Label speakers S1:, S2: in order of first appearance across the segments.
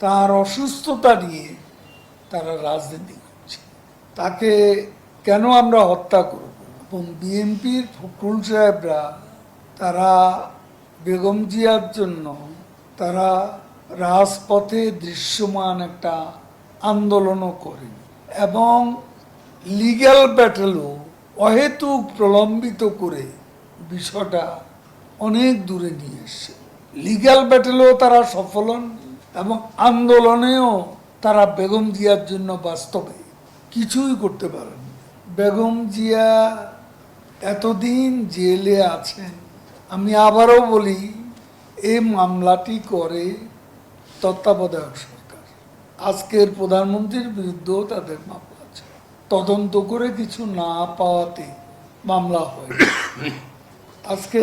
S1: তার অসুস্থতা নিয়ে তারা রাজনীতি করছে। তাকে কেন আমরা হত্যা করব? এবং বিএনপির ফখরুল সাহেবরা, তারা বেগম জিয়ার জন্য তারা রাজপথে দৃশ্যমান একটা আন্দোলনও করেন এবং লিগ্যাল ব্যাটেলও অহেতুক প্রলম্বিত করে বিষয়টা অনেক দূরে নিয়ে এসছে। লিগ্যাল ব্যাটেলেও তারা সফল হন এবং আন্দোলনেও তারা বেগম জিয়ার জন্য বাস্তবে কিছুই করতে পারেন বেগম জিয়া এতদিন জেলে আছেন। আমি আবারও বলি এই মামলাটি করে তত্ত্বাবধায়ক সরকার। আজকের প্রধানমন্ত্রীর বিরুদ্ধেও তাদের মামলা আছে। তদন্ত করে কিছু না পাওয়াতে মামলা হয় আজকে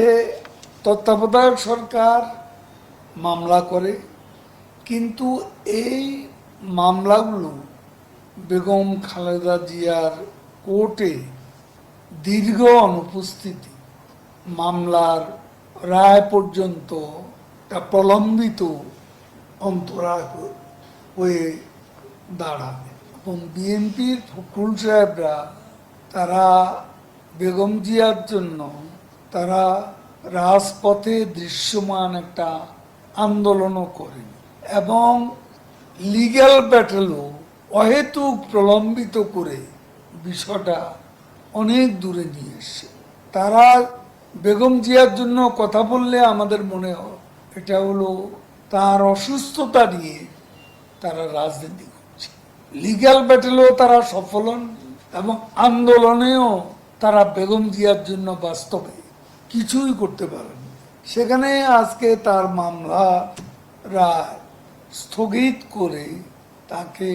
S1: তত্ত্বাবধায়ক সরকার মামলা করে কিন্তু এই মামলাগুলো বেগম খালেদা জিয়ার কোর্টে দীর্ঘ অনুপস্থিতি, মামলার রায় পর্যন্ত প্রলম্বিত অন্তরায় হয়ে দাঁড়ায় এবং বিএনপির ফখরুল সাহেবরা, তারা বেগম জিয়ার জন্য, তারা রাজপথে দৃশ্যমান একটা আন্দোলনও করেন। এবং লিগ্যাল ব্যাটেলও অহেতুক প্রলম্বিত করে বিষয়টা অনেক দূরে নিয়ে এসছে। তারা বেগম জিয়ার জন্য কথা বললে আমাদের মনে হয় এটা হলো তার অসুস্থতা নিয়ে তারা রাজনীতি করছে। লিগ্যাল ব্যাটেলেও তারা সফল হন এবং আন্দোলনেও তারা বেগম জিয়ার জন্য বাস্তবে কিছুই করতে পারেন সেখানে আজকে তার মামলা রায় স্থগিত করে তাকে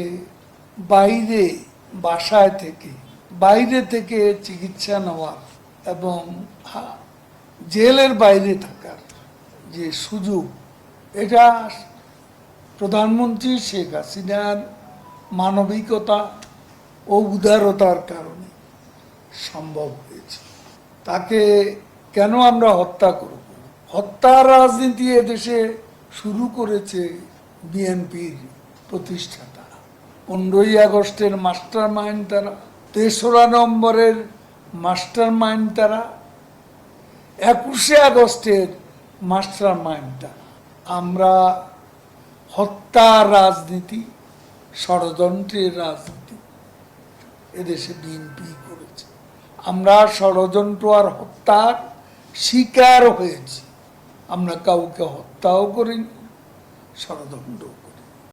S1: বাইরে, বাসায় থেকে, বাইরে থেকে চিকিৎসা নেওয়ার এবং জেলের বাইরে থাকার যে সুযোগ, এটা প্রধানমন্ত্রী শেখ হাসিনার মানবিকতা ও উদারতার কারণে সম্ভব হয়েছে। তাকে কেন আমরা হত্যা করব? হত্যার রাজনীতি এদেশে শুরু করেছে বিএনপির প্রতিষ্ঠাতা। পনেরোই আগস্টের মাস্টার মাইন্ড তারা, তেসরা নম্বরের মাস্টার মাইন্ড তারা, একুশে আগস্টের মাস্টার মাইন্ড তারা। আমরা হত্যার রাজনীতি, ষড়যন্ত্রের রাজনীতি এদেশে বিএনপি করেছে। আমরা ষড়যন্ত্র আর হত্যার শিকার হয়েছি। আমরা কাউকে হত্যাও করিনি। ষড়যন্ত্র